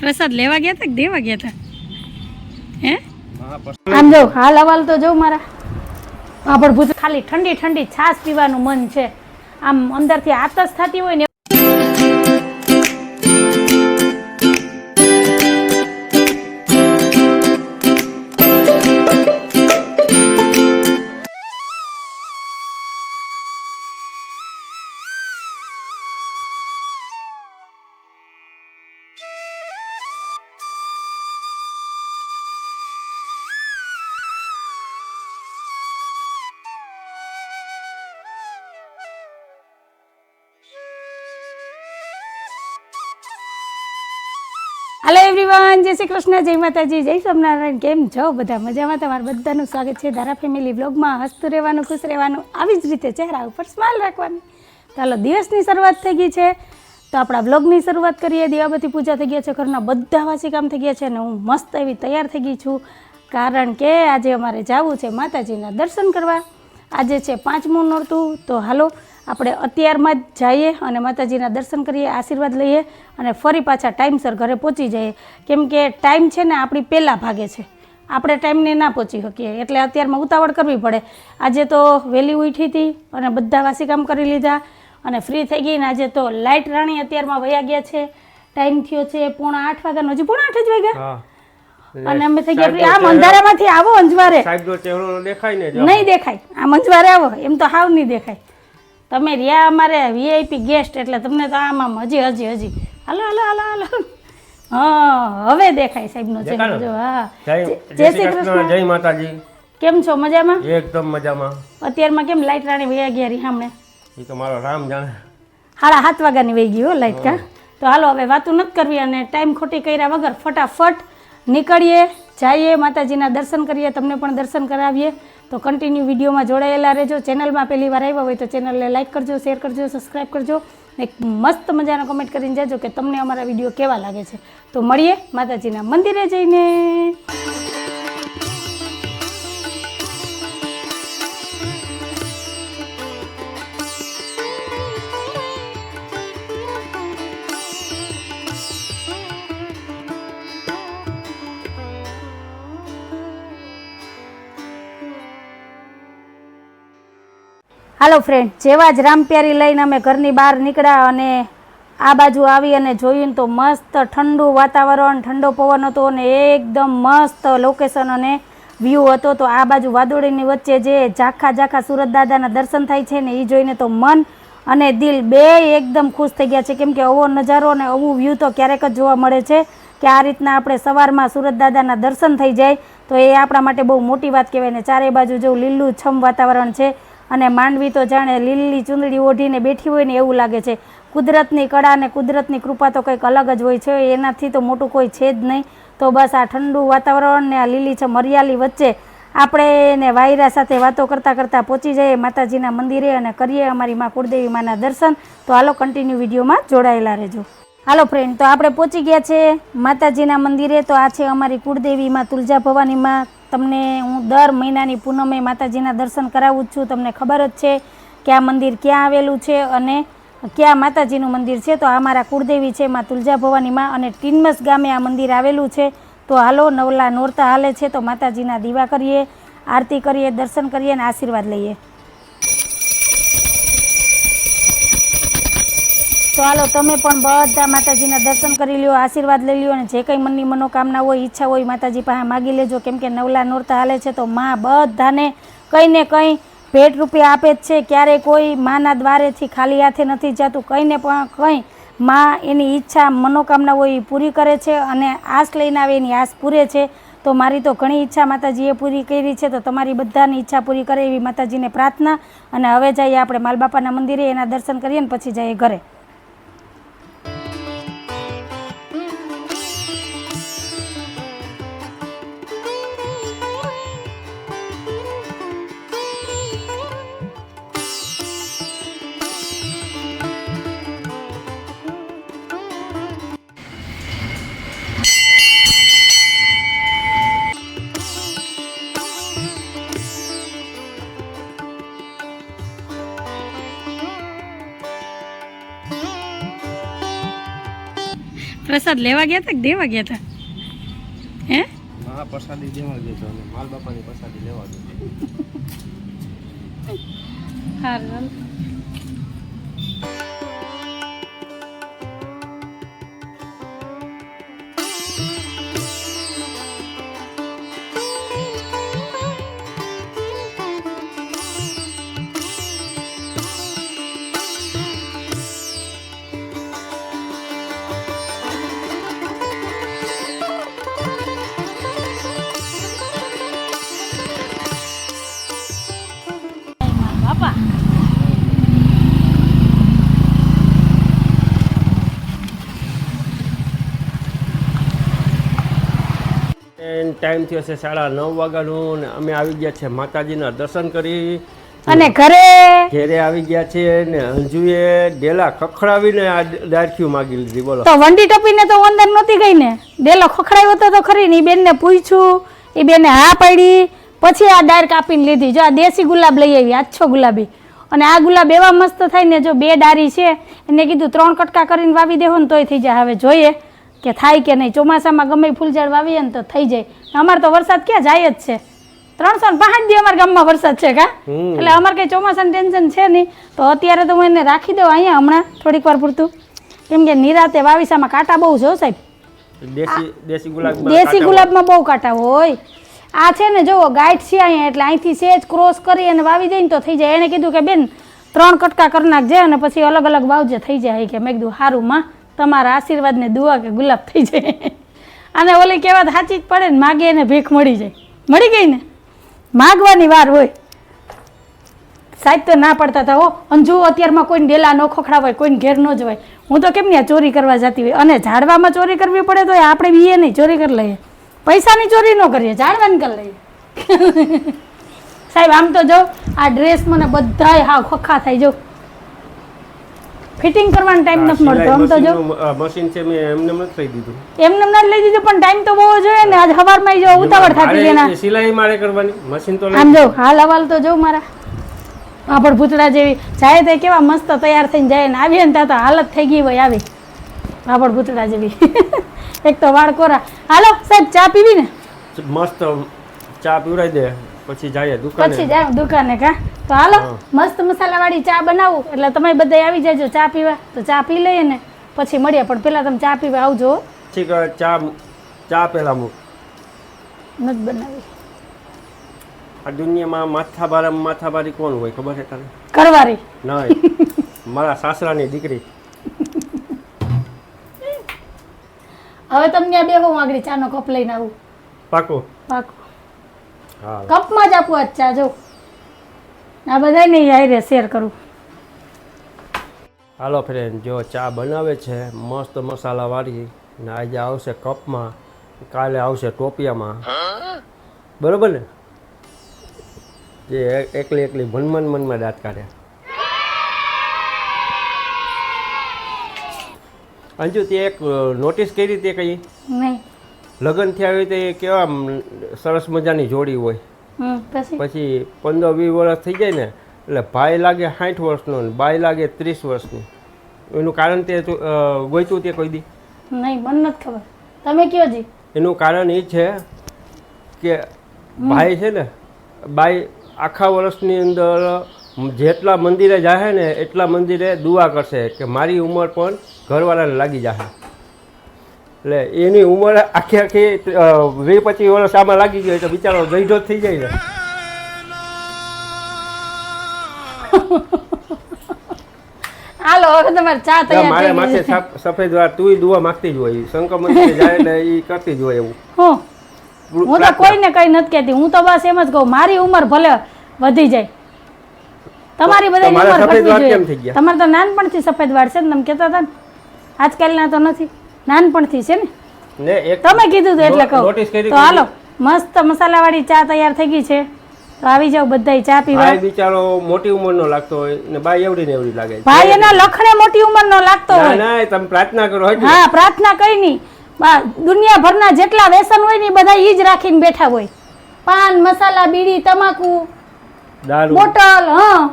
પ્રસાદ લેવા ગયા હતા કે દેવા ગયા હતા હે? આમ જો હાલ હવાલ તો જો મારા. પાપડ ભૂત ખાલી ઠંડી ઠંડી છાશ પીવાનું મન છે. આમ અંદરથી આતસ થતી હોય ને હાલો એવરીવન જય શ્રી કૃષ્ણ, જય માતાજી, જય સ્વામિનારાયણ. કેમ છો? બધા મજામાં? તમારું બધાનું સ્વાગત છે ધારા ફેમિલી બ્લોગમાં હસતું રહેવાનું, ખુશ રહેવાનું, આવી જ રીતે ચહેરા ઉપર સ્માઇલ રાખવાની. ચાલો દિવસની શરૂઆત થઈ ગઈ છે. તો આપણા બ્લોગની શરૂઆત કરીએ. દિવાબતી પૂજા થઈ ગયા છે, ઘરના બધા વાસી કામ થઈ ગયા છે અને હું મસ્ત એવી તૈયાર થઈ ગઈ છું. કારણ કે આજે અમારે જવું છે માતાજીના દર્શન કરવા. આજે છે પાંચમું નોરતું, તો હાલો આપણે અત્યારમાં જ જઈએ અને માતાજીના દર્શન કરીએ, આશીર્વાદ લઈએ અને ફરી પાછા ટાઈમસર ઘરે પહોંચી જઈએ. કેમ કે ટાઈમ છે ને આપણી પહેલાં ભાગે છે. આપણે ટાઈમને ના પહોંચી શકીએ, એટલે અત્યારમાં ઉતાવળ કરવી પડે. આજે તો વહેલી ઉઠી હતી અને બધા વાસી કામ કરી લીધા અને ફ્રી થઈ ગઈ ને આજે તો લાઇટ રાણી અત્યારમાં વયા ગયા છે. ટાઈમ થયો છે પોણા આઠ વાગ્યાનો. હજી પોણા આઠ જ વાગ્યા? અને અમે થઈ ગયા આ આમ અંધારામાંથી આવો અંજવારે. સાહેબનો ચહેરો દેખાય ને નહીં દેખાય. આ અંજવારે આવો. એમ તો હાવ નહીં દેખાય. તમે રહ્યા અમારે વીઆઈપી ગેસ્ટ એટલે તમને તો આમ આમ હજી હજી હજી. હાલો હાલો હાલો હાલો. હા હવે દેખાય સાહેબનો ચહેરો. જો હા. જય શ્રી કૃષ્ણ જય માતાજી. કેમ છો? મજામાં? એકદમ મજામાં. અત્યારમાં કેમ લાઈટ રાણી વયા ગયા રીહામણે એ તો મારો રામ જાણે. હાડા સાત વાગ્યાની વહી ગઈ હો લાઈટ કા. તો હાલો હવે વાતું નથી કરવી અને ટાઈમ ખોટી કર્યા વગર ફટાફટ નીકળીએ, જઈએ, માતાજીના દર્શન કરીએ, તમને પણ દર્શન કરાવીએ. તો કન્ટિન્યુ વિડીયોમાં જોડાયેલા રહેજો. ચેનલમાં પહેલી વાર આવ્યા હોય તો ચેનલને લાઈક કરજો શેર કરજો સબસ્ક્રાઈબ કરજો. ને મસ્ત મજાનો કમેન્ટ કરીને જાજો કે તમને અમારા વીડિયો કેવા લાગે છે. તો મળીએ માતાજીના મંદિરે જઈને. હાલો ફ્રેન્ડ જેવા જ રામપ્યારી લઈને અમે ઘરની બહાર નીકળ્યા અને આ બાજુ આવી અને જોયું તો મસ્ત ઠંડુ વાતાવરણ, ઠંડો પવન હતો અને એકદમ મસ્ત લોકેશન અને વ્યૂ હતો. તો આ બાજુ વાદળીની વચ્ચે જે ઝાખા ઝાખા સુરત દાદાના દર્શન થાય છે ને એ જોઈને તો મન અને દિલ બે એકદમ ખુશ થઈ ગયા છે. કેમ કે આવો નજારો અને આવું વ્યૂ તો ક્યારેક જ જોવા મળે છે કે આ રીતના આપણે સવારમાં સુરત દાદાના દર્શન થઈ જાય તો એ આપણા માટે બહુ મોટી વાત કહેવાય ને ચારે બાજુ જેવું લીલું છમ વાતાવરણ છે અને માંડવી તો જાણે લીલી ચૂંદડી ઓઢીને બેઠી હોય ને એવું લાગે છે. કુદરતની કળા અને કુદરતની કૃપા તો કંઈક અલગ જ હોય છે. એનાથી તો મોટું કોઈ છે જ નહીં. તો બસ આ ઠંડુ વાતાવરણ ને આ લીલી છે હરિયાળી વચ્ચે આપણે એને વાયરા સાથે વાતો કરતાં કરતાં પહોંચી જઈએ માતાજીના મંદિરે અને કરીએ અમારી માં કુળદેવી માના દર્શન. તો હાલો કન્ટિન્યુ વિડીયોમાં જોડાયેલા રહેજો. હાલો ફ્રેન્ડ તો આપણે પહોંચી ગયા છે માતાજીના મંદિરે. તો આ છે અમારી કુળદેવીમાં તુલજા ભવાનીમાં તમને હું દર મહિનાની પૂનમે માતાજીના દર્શન કરાવું જ છું. તમને ખબર જ છે કે આ મંદિર ક્યાં આવેલું છે અને ક્યાં માતાજીનું મંદિર છે. તો આ મારા કુળદેવી છે, માં તુલજા ભવાનીમાં અને ટીનમસ ગામે આ મંદિર આવેલું છે. તો હાલો, નવલા નોરતા હાલે છે. તો માતાજીના દીવા કરીએ, આરતી કરીએ, દર્શન કરીએ અને આશીર્વાદ લઈએ. તો હાલો, તમે પણ બધા માતાજીના દર્શન કરી લ્યો, આશીર્વાદ લઈ લ્યો અને જે કંઈ મનની મનોકામના હોય, ઈચ્છા હોય, માતાજી પાસે માગી લેજો. કેમ કે નવલા નોરતા હાલે છે, તો માં બધાને કંઈ ને કંઈ ભેટ રૂપિયા આપે જ છે. ક્યારેય કોઈ માના દ્વારેથી ખાલી હાથે નથી જતું. કંઈને પણ કંઈ માં એની ઈચ્છા, મનોકામના હોય એ પૂરી કરે છે અને આશ લઈને આવે, એની આસ પૂરે છે. તો મારી તો ઘણી ઈચ્છા માતાજીએ પૂરી કરી છે, તો તમારી બધાની ઈચ્છા પૂરી કરે એવી માતાજીને પ્રાર્થના. અને હવે જઈએ આપણે માલબાપાના મંદિરે, એના દર્શન કરીએ ને પછી જઈએ ઘરે. પ્રસાદ લેવા ગયા હતા કે દેવા ગયા હતા હે? મહા પ્રસાદી દેવા ગયો હતા અને માલ બાપાની પ્રસાદી લેવા ગયો હારું. ટાઈમ થયો છે સાડા નવ વાગ્યાનું ને અમે આવી ગયા છે માતાજીના દર્શન કરી. અને ઘરે? ઘરે આવી ગયા છે ને અંજુએ ડેલા ખખડાવીને આ ડારખ્યું માગી લીધી બોલો. તો વંડી ટપીને તો અંદર નહોતી ગઈ ને? ડેલો ખખડાવ્યો હતો તો ખરી ને એ બેનને પૂછ્યું એ બેને હા પાડી પછી આ ડાર કાપીને લીધી. જો આ દેશી ગુલાબ લઈ આવી આછો ગુલાબી. અને આ ગુલાબ એવા મસ્ત થાય ને જો બે ડારી છે એને કીધું ત્રણ કટકા કરીને વાવી દેવો ને તોય થઈ જાય. હવે જોઈએ. કે થાય કે નહીં? ચોમાસામાં ગમે ફૂલઝાડ વાવીએ ને તો થઈ જાય. અમારે તો વરસાદ ક્યાં જાય જ છે. ત્રણસો ને પાંચ દી અમારા ગામમાં વરસાદ છે કા? એટલે અમારે કંઈ ચોમાસાનું ટેન્શન છે નહીં. તો અત્યારે તો હું એને રાખી દઉં અહીંયા હમણાં થોડીક વાર પૂરતું. કેમ કે નિરાતે વાવીસામાં કાંટા બહુ છે સાહેબ. દેશી ગુલાબમાં બહુ કાંટા હોય. આ છે ને જુઓ ગાઈડ છે અહીંયા એટલે અહીંથી સેજ ક્રોસ કરી અને વાવી દઈએ ને તો થઈ જાય. એને કીધું કે બેન ત્રણ કટકા કરી નાખજે અને પછી અલગ અલગ વાવજે થઈ જાય. કે મેં કીધું સારું માં. તમારા આશીર્વાદને દુઆ કે ગુલાબ થઈ જાય. અને ઓલી કહેવાત સાચી જ પડે ને, માગે એને ભીખ મળી જાય. મળી ગઈ ને? માગવાની વાર હોય. સાહેબ તો ના પડતા હતા, હો. અંજુ અત્યારમાં કોઈને ડેલા ન હોય કોઈને ઘેર ન જવાય. હું તો કેમ આ ચોરી કરવા જતી હોય? અને ઝાડવામાં ચોરી કરવી પડે તો આપણે બીએ નહીં, ચોરી કરી લઈએ. પૈસાની ચોરી ન કરીએ, ઝાડવાની કરી લઈએ. સાહેબ, આમ તો જો, આ ડ્રેસ મને બધાય હા ખોખા થાય, જો. ફિટિંગ કરવાનો ટાઈમ નથી મળતો આમ તો જો. મશીન છે મેં એમને નથી લઈ દીધું. એમને ના લઈ દીધું પણ ટાઈમ તો બહુ જોઈએ ને આજ સવારમાં જો ઉતાવળ થતી એના. સિલાઈ મારે કરવાની મશીન તો આમ જો હાલ હવાલ તો જો મારા. પાપડ ભૂતડા જેવી. જાય તે કેવા મસ્ત તૈયાર થઈને જાય ને આવીએ ને ત્યાં તો હાલત થઈ ગઈ હોય આવી. પાપડ ભૂતડા જેવી. એક તો વાળ કોરા. હાલો સાહેબ ચા પીવી ને? મસ્ત ચા પીવડાવી દે. પછી જઈએ પછી દુકાને જાય દુકાને કા? તો હાલો મસ્ત મસાલાવાળી ચા બનાવું. એટલે તમે બધા આવી જાજો ચા પીવા. તો ચા પી લઈએ ને. પછી મળીએ. પણ પેલા તમે ચા પીવા આવજો ઠીક ચા ચા પહેલા મૂક. નથી બનાવી. આ દુનિયામાં માથાભારા માથાભારી કોણ હોય ખબર છે તને? કરવારી નહીં. મારા સાસરાની દીકરી. હવે તમને આ બેહો હું આગળ ચાનો કપ લઈને આવું. પાકો. પાકું. કપમાં જ આપું આજ ચા જો. આ બધા નહીં હારે શેર કરું. હાલો ફ્રેન્ડ જો ચા બનાવે છે મસ્ત મસાલાવાળી ને આજે આવશે કપમાં કાલે આવશે ટોપિયામાં. બરોબર ને? જે એકલી એકલી મનમન મનમાં દાંત કાઢે. અંજુ તે એક નોટિસ કરી તે કઈ? નહીં. લગ્ન થયા હોય તો એ કેવા સરસ મજાની જોડી હોય. પછી? પંદર વીસ વર્ષ થઈ જાય ને એટલે ભાઈ લાગે સાઠ વર્ષનો ને બાઈ લાગે ત્રીસ વર્ષની. એનું કારણ તે ગોઈતું તે કોઈ દી? નહીં મને નથી ખબર. તમે કયો જી? એનું કારણ એ છે કે ભાઈ છે ને બાઈ આખા વર્ષની અંદર જેટલા મંદિરે જાહે ને એટલા મંદિરે દુઆ કરશે કે મારી ઉંમર પણ ઘરવાળાને લાગી જાહે. એટલે એની ઉંમર આખી આખી વીસ પચીસ વર્ષ આમાં લાગી ગયો તો બિચારો ગઈઢો થઈ જાય ને હાલો હવે તમારે ચા તો મારે માથે સફેદ વાર તુંય દુવા માગતી જ હોય. શંકર જાય એટલે એ કરતી જ હોય એવું. હું. તો કોઈને કઈ નથી કહેતી. હું તો બસ એમ જ કહું મારી ઉંમર ભલે વધી જાય. તમારી બધાની ઉંમર ઘટવી જોઈએ. તમારે તો નાનપણથી સફેદ વાળ છે ને તમે કહેતા હતા ને. આજકાલના તો નથી. નાનપણથી છે ને? ને તમે કીધું હતું એટલે કહું. તો હાલો મસ્ત મસાલાવાળી ચા તૈયાર થઈ ગઈ છે. તો આવી જાવ બધા ચા પીવા. ભાઈ બિચારો મોટી ઉંમરનો લાગતો હોય ને બાઈ એવડી ને એવડી લાગે ભાઈ એના લખણે મોટી ઉંમરનો લાગતો હોય. ના તમે પ્રાર્થના કરો હા પ્રાર્થના કઈ નહીં. બા- દુનિયાભરના જેટલા વ્યસન હોય ને બધા ઈ જ રાખીને બેઠા હોય. પાન મસાલા બીડી તમાકુ દારૂ. બોટલ હા.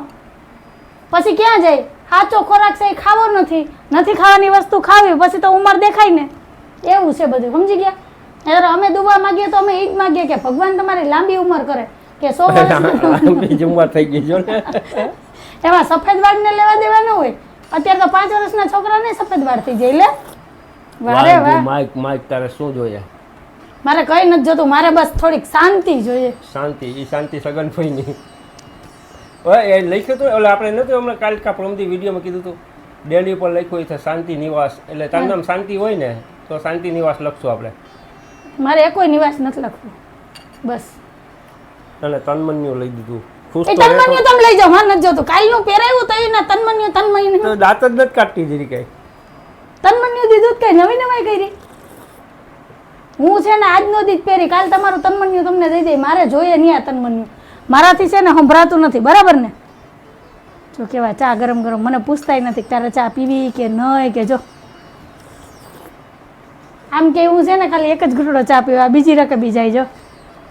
પછી ક્યાં જાય? સાચો ખોરાક છે એ ખાવો નથી. નથી ખાવાની વસ્તુ ખાવી પછી તો ઉંમર દેખાય ને. એવું છે બધું સમજી ગયા? ત્યારે અમે દુવા માંગીએ તો અમે એ જ માંગીએ કે ભગવાન તમારી લાંબી ઉંમર કરે. કે સો વર્ષ લાંબી થઈ ગઈ જો એમાં સફેદ વાળને લેવા દેવા ન હોય. અત્યારે તો પાંચ વર્ષના છોકરાને સફેદ વાળ થઈ જાય લે. વારે વાહ. માઇક માઇક તારે શું જોઈએ? મારે કઈ નથી જોતું મારે બસ થોડીક શાંતિ જોઈએ. શાંતિ એ શાંતિ સગન નહીં હવે એ લખ્યું હતું એટલે આપણે નથી હમણાં કાલ કા પ્રમદી વિડીયોમાં કીધું હતું ડેલી ઉપર લખ્યું છે શાંતિ નિવાસ એટલે તારું નામ શાંતિ હોય ને તો શાંતિ નિવાસ લખશું આપણે. મારે કોઈ નિવાસ નથી લખવું. બસ. અને તન્મન્યુ લઈ દીધું. ખુશ તો. તન્મન્યુ તમે લઈ જાઓ મારે નથી જોતું. કાલનું પહેરાયું તો એના તન્મન્યુ તનમય તો દાંત જ નથી કાઢતી જરી કઈ. તન્મન્યુ દીધું કઈ નવી નવાઈ કરી. હું છે ને આજનો દી પહેરી કાલ તમારું તન્મન્યુ તમને દઈ દઈ મારે જોઈએ નહીં આ તન્મન્યુ. મારાથી છે ને સંભળાતું નથી બરાબર ને? જો કેવાય ચા ગરમ ગરમ મને પૂછતાય નથી તારે ચા પીવી કે નહીં કે જો. આમ કે હું છે ને ખાલી એક જ ઘૂંટડો ચા પીવા બીજી રકબી જાય જો.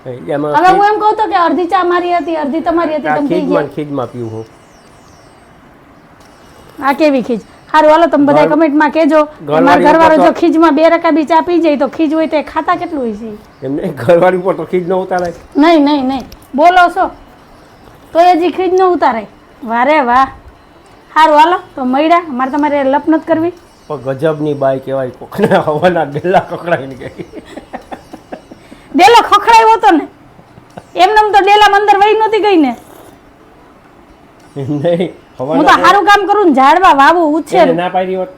હવે હું એમ કહું તો કે અડધી ચા મારી હતી અડધી તમારી હતી તમે પી ગયા. ખીજમાં પીવું હું. આ કેવી ખીજ? સારું હાલો તમે બધા કમેન્ટમાં કહેજો. મારા ઘરવાળી જો ખીજમાં બે રકાબી ચા પી જાય તો ખીજ હોય તો ખાતા કેટલું હોય છે? એમને ઘરવાળી ઉપર તો ખીજ ન ઉતારાય. નહીં નહીં નહીં. બોલો છો? તો એ જીખરી ખીજ ન ઉતારાય. વારે વાહ. સારું હાલો. તો મળ્યા. મારે તમારે લપ નથી કરવી. પણ ગજબની બાઈ કહેવાય કોકને હવાના ડેલા ખખડાઈને ગઈ. ડેલો ખખડાયો હતો ને. એમને તો ડેલા અંદર વહી નહોતી ગઈ ને. નહીં. હું તો સારું કામ કરું ને ઝાડવા વાવું ઉછેર. ના પાડી હોત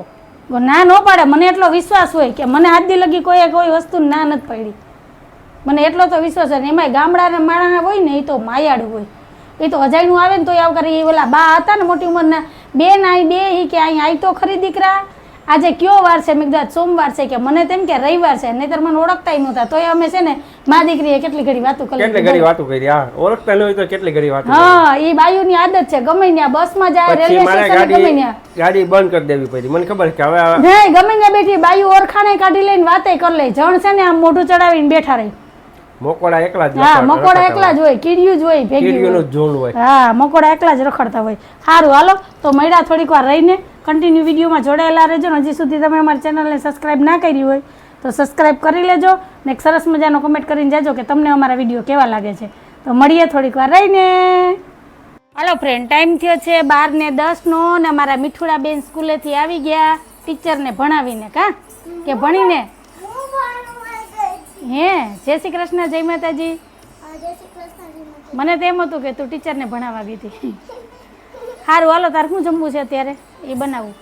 ના ન પાડે. મને એટલો વિશ્વાસ હોય કે મને આજ દી લગી કોઈ કોઈ વસ્તુ ના નથી પડી. મને એટલો તો વિશ્વાસ છે એમાંય ગામડાના માણસ હોય ને એ તો માયાળું હોય. એ તો અજાયનું આવે ને તો આવું કરે. એ ઓલા બા હતા ને મોટી ઉંમરના બેન આઈ બે એ કે અહીં આઈ તો ખરી દીકરા. આજે કયો વાર છે? મેં કીધું સોમવાર છે કે મને તેમ કે રવિવાર છે. નહીતર મને ઓળખતા નહોતા તોય અમે છે ને મા દીકરીએ કેટલી ઘડી વાતો કરી કેટલી ઘડી વાતો કરી? હા ઓળખતા હોય તો કેટલી ઘડી વાતો. હા એ બાયુની આદત છે. ગમે ત્યાં બસમાં જાય રેલવે સ્ટેશન ગમે ત્યાં ગાડી બંધ કરી દેવી પડી. મને ખબર કે હવે નહીં ગમે ત્યાં બેઠી બાયુ ઓરખાણે કાઢી લઈને વાતે કરી લે. જણ છે ને આમ મોઢું ચડાવીને બેઠા રહી. મોકોડા એકલા જ હા મકોડા એકલા જ હોય કીડિયું જ હોય ભેગી ઝોન હોય. જ ઝુંડ હોય. હા મકોડા એકલા જ રખડતા હોય. સારું હાલો તો મળ્યા થોડીક વાર રહીને. કન્ટિન્યુ વિડીયોમાં જોડાયેલા રહેજો ને હજી સુધી તમે અમારી ચેનલને સબસ્ક્રાઇબ ના કરી હોય તો સબસ્ક્રાઇબ કરી લેજો ને એક સરસ મજાનો કમેન્ટ કરીને જાજો કે તમને અમારા વીડિયો કેવા લાગે છે. તો મળીએ થોડીક વાર રહીને. હાલો ફ્રેન્ડ ટાઈમ થયો છે બાર ને દસનો ને અમારા મીઠુડા બેન સ્કૂલેથી આવી ગયા. ટીચરને ભણાવીને કા? કે ભણીને? હે, જય શ્રી કૃષ્ણ, જય માતાજી. મને તો એમ હતું કે તું ટીચરને ભણાવવા ગઈ હતી. સારું હાલો, તારે શું જમવું છે અત્યારે? એ બનાવું.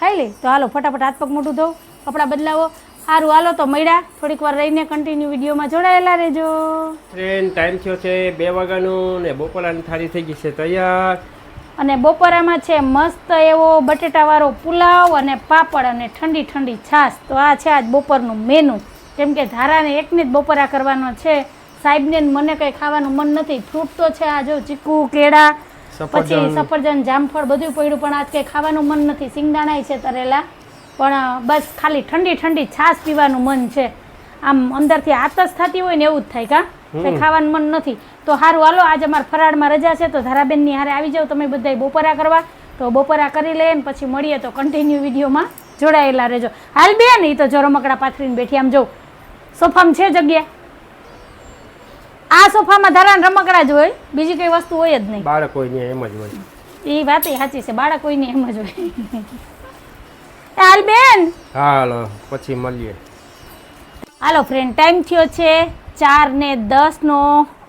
ખાઈ લે. તો હાલો, ફટાફટ હાથ પગ મોટું ધોવ કપડાં બદલાવો. સારું હાલો, તો મળ્યા. થોડીક વાર રહીને કન્ટિન્યુ વિડીયોમાં જોડાયેલા રહેજો. ટ્રેન ટાઈમ થયો છે બે વાગ્યાનું ને બપોરાની થાળી થઈ ગઈ છે તૈયાર. અને બપોરામાં છે મસ્ત એવો બટેટાવાળો પુલાવ અને પાપડ અને ઠંડી ઠંડી છાશ. તો આ છે આજ બપોરનું મેનુ કેમ કે ધારાને એકને જ બપોરા કરવાનો છે. સાહેબને મને કંઈ ખાવાનું મન નથી. ફ્રૂટ તો છે આ જો ચીકુ કેળા પછી સફરજન. જામફળ બધું પડ્યું પણ આજ કંઈ ખાવાનું મન નથી. સિંગદાણાય છે તરેલા. પણ બસ ખાલી ઠંડી ઠંડી છાશ પીવાનું મન છે. આમ અંદરથી આતસ થતી હોય ને એવું જ થાય કા? કંઈ ખાવાનું મન નથી. તો સારું હાલો આજે અમારે ફરાળમાં રજા છે તો ધારાબેનની હારે આવી જાઓ તમે બધા બપોરા કરવા. તો બપોરા કરી લઈએ ને પછી મળીએ તો કન્ટિન્યુ વિડીયોમાં જોડાયેલા રહેજો. હાલ બેન એ તો જો રમકડા પાથરીને બેઠી આમ જોઉં સોફામાં છે જગ્યા? આ સોફામાં ધારાને રમકડા જ હોય બીજી કઈ વસ્તુ હોય જ નહીં. બાળક હોય એમ જ હોય. એ વાત સાચી છે બાળક કોઈને એમ જ હોય. હાલ બેન. હાલો પછી મળીએ. હાલો ફ્રેન્ડ ટાઈમ થયો છે. ચાર ને દસનો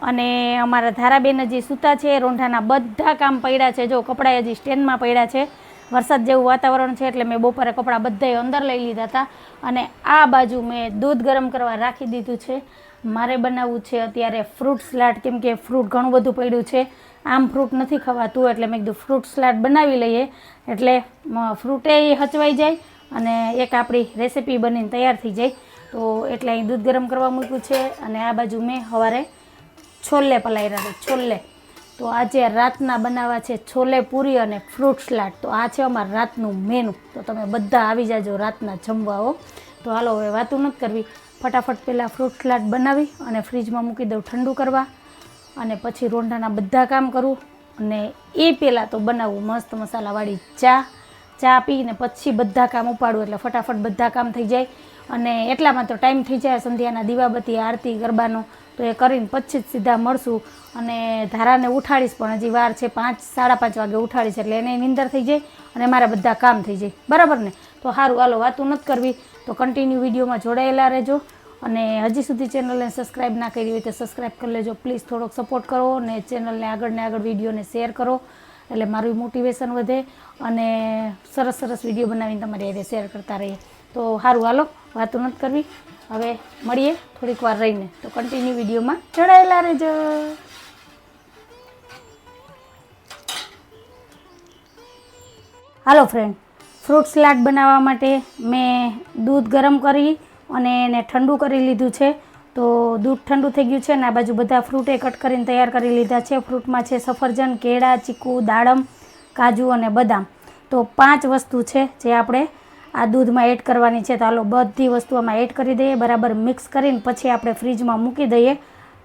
અને અમારા ધારાબેન હજી સૂતા છે, રોંઢાના બધા કામ પડ્યા છે. જો કપડાં હજી સ્ટેન્ડમાં પડ્યા છે. વરસાદ જેવું વાતાવરણ છે એટલે મેં બપોરે કપડાં બધાય અંદર લઈ લીધા હતા. અને આ બાજુ મેં દૂધ ગરમ કરવા રાખી દીધું છે. મારે બનાવવું છે અત્યારે ફ્રૂટ સલાડ, કેમ કે ફ્રૂટ ઘણું બધું પડ્યું છે. આમ ફ્રૂટ નથી ખવાતું એટલે મેં કીધું ફ્રૂટ સલાડ બનાવી લઈએ. એટલે ફ્રૂટે હચવાઈ જાય. અને એક આપણી રેસીપી બનીને તૈયાર થઈ જાય. તો એટલે અહીં દૂધ ગરમ કરવા મૂક્યું છે અને આ બાજુ મેં સવારે છોલે પલાયરા છે, છોલે. તો આજે રાતના બનાવવા છે છોલે પૂરી અને ફ્રૂટ સલાડ. તો આ છે અમારે રાતનું મેનુ. તો તમે બધા આવી જાજો રાતના જમવાઓ તો હાલો હવે વાતું નથી કરવી. ફટાફટ પહેલાં ફ્રૂટ સલાડ બનાવી અને ફ્રીજમાં મૂકી દઉં ઠંડુ કરવા. અને પછી રોંઢાના બધા કામ કરું. અને એ પહેલાં તો બનાવું મસ્ત મસાલાવાળી ચા. ચા પીને પછી બધા કામ ઉપાડું એટલે ફટાફટ બધા કામ થઈ જાય. અને એટલામાં તો ટાઈમ થઈ જાય સંધ્યાના દીવાબત્તી, આરતી, ગરબાનો. તો એ કરીને પછી જ સીધા મળશું. અને ધારાને ઉઠાડીશ, પણ હજી વાર છે પાંચ, સાડા પાંચ વાગે ઉઠાડીશ એટલે એને નીંદર થઈ જાય અને મારા બધા કામ થઈ જાય. બરાબર ને? તો સારું હાલો, વાતું નથી કરવી. તો કન્ટિન્યુ વિડીયોમાં જોડાયેલા રહેજો. અને હજી સુધી ચેનલને સબસ્ક્રાઈબ ના કરી હોય તો સબસ્ક્રાઈબ કરી લેજો. પ્લીઝ થોડોક સપોર્ટ કરો અને ચેનલને આગળ ને આગળ વિડીયોને શેર કરો. એટલે મારું મોટિવેશન વધે અને સરસ સરસ વીડિયો બનાવીને તમારી હારે શેર કરતા રહીએ. તો સારું હાલો, વાતો નથી કરવી. હવે મળીએ થોડીક વાર રહીને. તો કન્ટિન્યુ વિડીયોમાં જોડાયેલા રહેજો. હાલો ફ્રેન્ડ ફ્રૂટ સલાડ બનાવવા માટે મેં દૂધ ગરમ કરી અને એને ઠંડુ કરી લીધું છે. તો દૂધ ઠંડુ થઈ ગયું છે અને આ બાજુ બધા ફ્રૂટે કટ કરીને તૈયાર કરી લીધા છે. ફ્રૂટમાં છે સફરજન, કેળા, ચીકુ, દાડમ, કાજુ અને બદામ. તો પાંચ વસ્તુ છે જે આપણે આ દૂધમાં એડ કરવાની છે. તો હાલો, બધી વસ્તુ આમાં એડ કરી દઈએ, બરાબર મિક્સ કરીને પછી આપણે ફ્રીજમાં મૂકી દઈએ.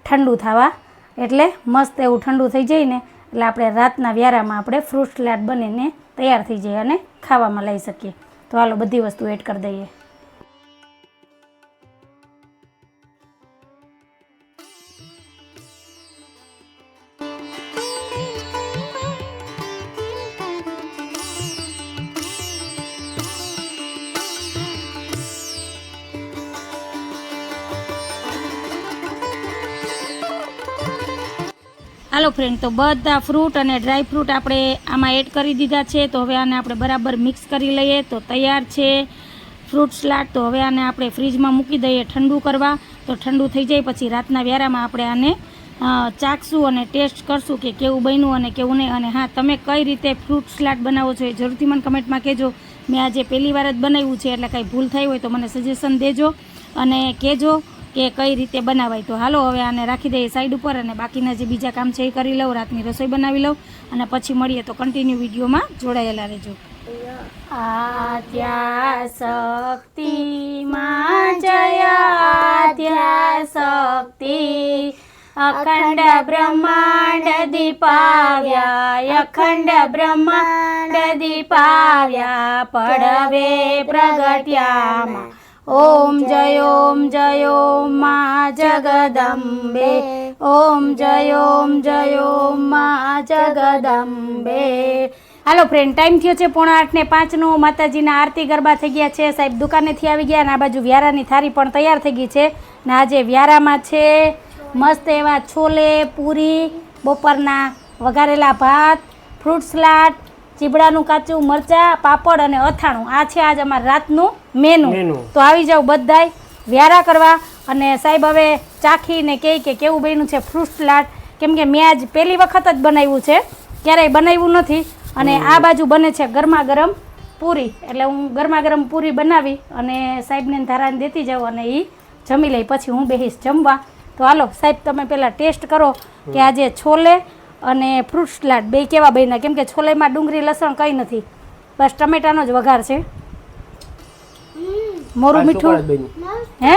ઠંડુ થવા એટલે મસ્ત એવું ઠંડુ થઈ જાય ને એટલે આપણે રાતના વ્યારામાં આપણે ફ્રૂટ સલાડ બનીને તૈયાર થઈ જાય અને ખાવામાં લઈ શકીએ. તો હાલો, બધી વસ્તુ એડ કરી દઈએ. હાલો ફ્રેન્ડ તો બધા ફ્રૂટ અને ડ્રાય ફ્રૂટ આપણે આમાં એડ કરી દીધા છે. તો હવે આને આપણે બરાબર મિક્સ કરી લઈએ. તો તૈયાર છે ફ્રૂટ સલાડ તો હવે આને આપણે ફ્રીજમાં મૂકી દઈએ ઠંડુ કરવા. તો ઠંડુ થઈ જાય પછી રાતના વ્યારામાં આપણે આને ચાખશું અને ટેસ્ટ કરશું કે કેવું બન્યું અને કેવું નહીં. અને હા, તમે કઈ રીતે ફ્રૂટ સલાડ બનાવો છો એ જરૂરથી મને કમેન્ટમાં કહેજો. મેં આજે પહેલી વાર જ બનાવ્યું છે, એટલે કાંઈ ભૂલ થઈ હોય તો મને સજેશન દેજો અને કહેજો. કે કઈ રીતે બનાવાય. તો હાલો, હવે આને રાખી દઈએ સાઈડ ઉપર અને બાકીના જે બીજા કામ છે એ કરી લઉં, રાતની રસોઈ બનાવી લઉં અને પછી મળીએ તો કન્ટિન્યુ વિડીયોમાં જોડાયેલા રહેજો. આદ્યા શક્તિ માં જય આદ્યા શક્તિ અખંડ બ્રહ્માંડ દીપાવ્યા અખંડ બ્રહ્માંડ દીપાવ્યા, પડવે પ્રગટ્યામાં. ઓમ જય ઓમ જય, ઓમ મા જગદંબે. ઓમ જય ઓમ જય, ઓમ મા જગદંબે. હાલો ફ્રેન્ડ ટાઈમ થયો છે પોણા આઠ ને પાંચનો. માતાજીના આરતી ગરબા થઈ ગયા છે. સાહેબ દુકાનેથી આવી ગયા અને આ બાજુ વ્યારાની થારી પણ તૈયાર થઈ ગઈ છે. ને આજે વ્યારામાં છે મસ્ત એવા છોલે, પૂરી, બપોરના વઘારેલા ભાત ફ્રૂટ સલાડ ચીબડાનું કાચું મરચાં, પાપડ અને અથાણું. આ છે આજ અમારા રાતનું મેનુ. તો આવી જાવ બધાય વ્યારા કરવા અને સાહેબ હવે ચાખીને કહે કે કેવું બન્યું છે ફ્રૂટ સલાડ કેમ કે મેં આજ પહેલી વખત જ બનાવ્યું છે ક્યારેય બનાવ્યું નથી અને આ બાજુ બને છે ગરમા ગરમ પૂરી. એટલે હું ગરમા ગરમ પૂરી બનાવી અને સાહેબને ધારાને દેતી જાઉં અને એ જમી લઈ પછી હું બેહીશ જમવા. તો હાલો સાહેબ તમે પહેલાં ટેસ્ટ કરો કે આજે છોલે અને ફ્રૂટ સલાડ બે કેવા બન્યા? કેમ કે છોલેમાં ડુંગળી લસણ કંઈ નથી. બસ ટમેટાનો જ વઘાર છે. મોરું મીઠું? હે?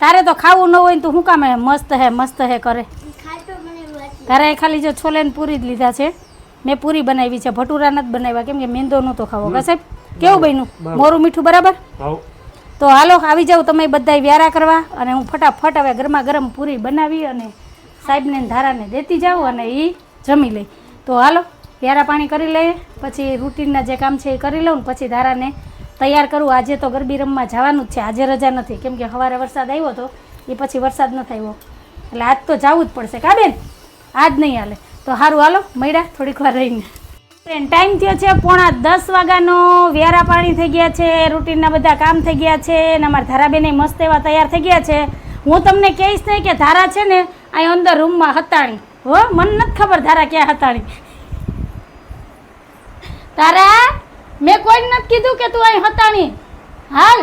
તારે તો ખાવું ન હોય ને તું શું કામ હે મસ્ત હે મસ્ત હે કરે. તારે ખાલી જો છોલે ને પૂરી જ લીધા છે. મેં પૂરી બનાવી છે ભટુરા નથી બનાવ્યા. કેમ કે મેંદો નહોતો ખાવો. કા સાહેબ કેવું બન્યું? મોરું મીઠું બરાબર? તો હાલો આવી જાવ તમે બધા વ્યારા કરવા અને હું ફટાફટ હવે ગરમા ગરમ પૂરી બનાવી અને સાહેબને ને ધારાને દેતી જાઉં અને એ જમી લઈ. તો હાલો વ્યારા પાણી કરી લઈએ. પછી રૂટીનના જે કામ છે એ કરી લઉં પછી ધારાને તૈયાર કરું. આજે તો ગરબી રમવા જવાનું જ છે. આજે રજા નથી. કેમ કે સવારે વરસાદ આવ્યો હતો એ પછી વરસાદ નથી આવ્યો. એટલે આજ તો જવું જ પડશે. કા બેન? આજ નહીં હાલે. તો સારું હાલો, મળ્યા થોડીક વાર રહીને. ફ્રેન્ડ ટાઈમ થયો છે પોણા દસ વાગ્યાનો. વ્યારા પાણી થઈ ગયા છે, રૂટીનના બધા કામ થઈ ગયા છે અને અમારા ધારાબેને મસ્ત એવા તૈયાર થઈ ગયા છે. હું તમને કહીશ નહીં કે ધારા છે ને અહીં અંદર રૂમમાં હતાણી. હો, મને નથી ખબર ધારા ક્યાં હતાણી. તારા મેં કોઈ નથી કીધું કે તું અહીં હતા નહીં હાલ.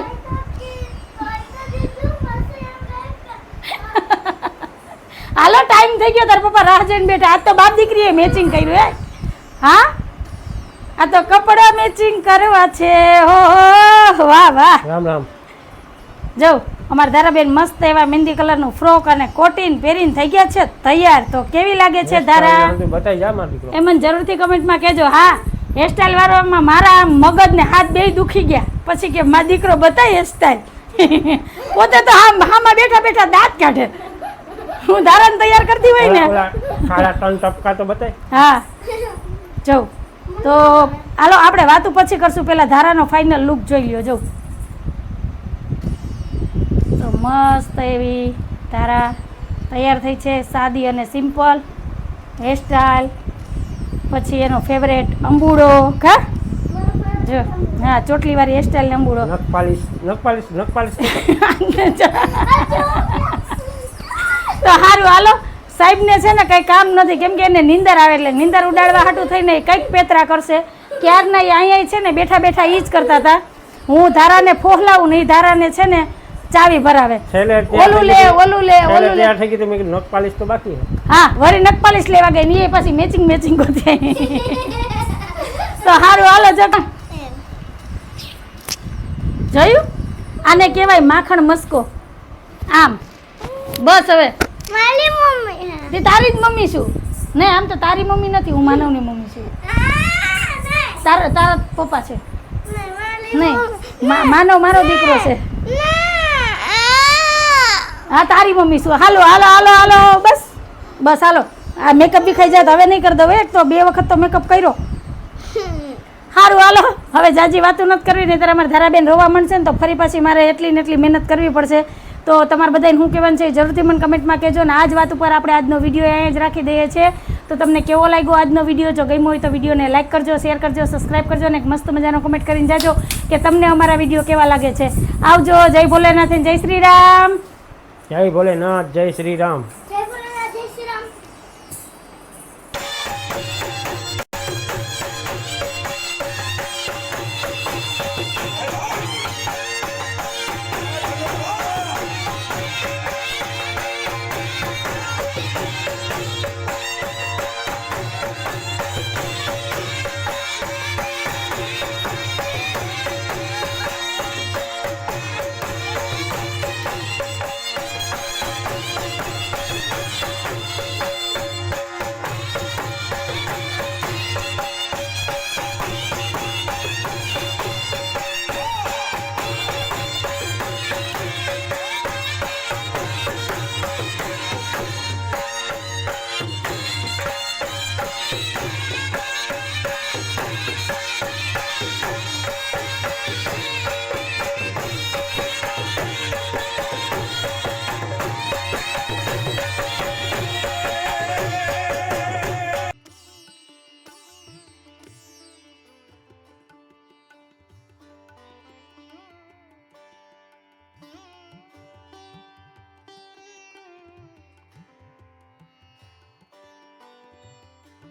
હાલો ટાઈમ થઈ ગયો. તારા પપ્પા રાહ જોઈને બેઠા. આજ તો બાપ દીકરીએ મેચિંગ કર્યું હે? હા? આ તો કપડા મેચિંગ કરવા છે. હો વાહ વાહ. રામ રામ. જો અમારા ધારાબેન મસ્ત એવા મહેંદી કલરનું ફ્રોક અને કોટીન પહેરીને થઈ ગયા છે. તૈયાર તો કેવી લાગે છે ધારા? બતાવી જા મારો દીકરો. જરૂરથી કમેન્ટમાં કહેજો. હા. હેરસ્ટાઈલ વાળામાં મારા મગજને હાથ બે દુખી ગયા. પછી કે મા દીકરો બતાય હેરસ્ટાઈલ પોતે તો હા હામાં બેઠા બેઠા દાંત કાઢે. હું ધારણ તૈયાર કરતી હોય ને. કાળા ત્રણ ટપકા તો બતાય. હા. જવું તો હાલો આપણે વાતું પછી કરશું. પહેલા ધારાનો ફાઇનલ લુક જોઈ લ્યો. જવું તો મસ્ત એવી ધારા તૈયાર થઈ છે. સાદી અને સિમ્પલ હેરસ્ટાઈલ પછી એનો ફેવરેટ અંબુડો ખા? જો હા ચોટલીવાળી હેરસ્ટાઈલ ને અંબુડો. નખ પાલીશ નખ પાલીશ નખ પાલીશ તો સારું હાલો. સાહેબને છે ને કંઈ કામ નથી કેમ કે એને નીંદર આવે એટલે નીંદર ઉડાડવા હાટું થઈને એ કંઈક પેતરા કરશે. ક્યારના એ અહીંયા છે ને બેઠા બેઠા એ જ કરતા હતા. હું ધારાને ફોહલાવું નહીં ધારાને છે ને ચાવી ભરાવે. ઓલું લે ઓલું લે ઓલું લે. નખ પાલીશ તો. બાકી. હા વરે નખપાલીશ લેવા ગઈ ને એ પછી મેચિંગ મેચિંગ કરતી તો સારું હાલો જતા જોયું? આને કહેવાય માખણ મસ્કો. આમ. બસ હવે. મારી મમ્મી તે તારી જ મમ્મી છું. નહીં આમ તો તારી મમ્મી નથી હું માનવની મમ્મી છું. તારા તારા પપ્પા છે. નહીં માનવ મારો દીકરો છે. હા તારી મમ્મી છું. હાલો હાલો હાલો હાલો બસ. બસ હાલો. આ મેકઅપ બી ખાઈ જાય હવે નહીં કરી દઉં એક તો બે વખત તો મેકઅપ કર્યો. સારું હાલો. હવે જાજી વાતો નથી કરવી નહીં ત્યારે અમારે ધારાબેન રોવા મળશે ને તો ફરી પાછી મારે એટલી ને એટલી મહેનત કરવી પડશે. તો તમારે બધાને શું કહેવાનું છે જરૂરથી મને કમેન્ટમાં કહેજો ને આ જ વાત ઉપર આપણે આજનો વીડિયો અહીંયા જ રાખી દઈએ છીએ. તો તમને કેવો લાગ્યો આજનો વીડિયો? જો ગમ્યો હોય તો વિડીયોને લાઇક કરજો શેર કરજો સબસ્ક્રાઈબ કરજો અને એક મસ્ત મજાનો કમેન્ટ કરીને જાજો કે તમને અમારા વીડિયો કેવા લાગે છે. આવજો, જય ભોલેનાથ જય શ્રી રામ જય ભોલેનાથ, જય શ્રી રામ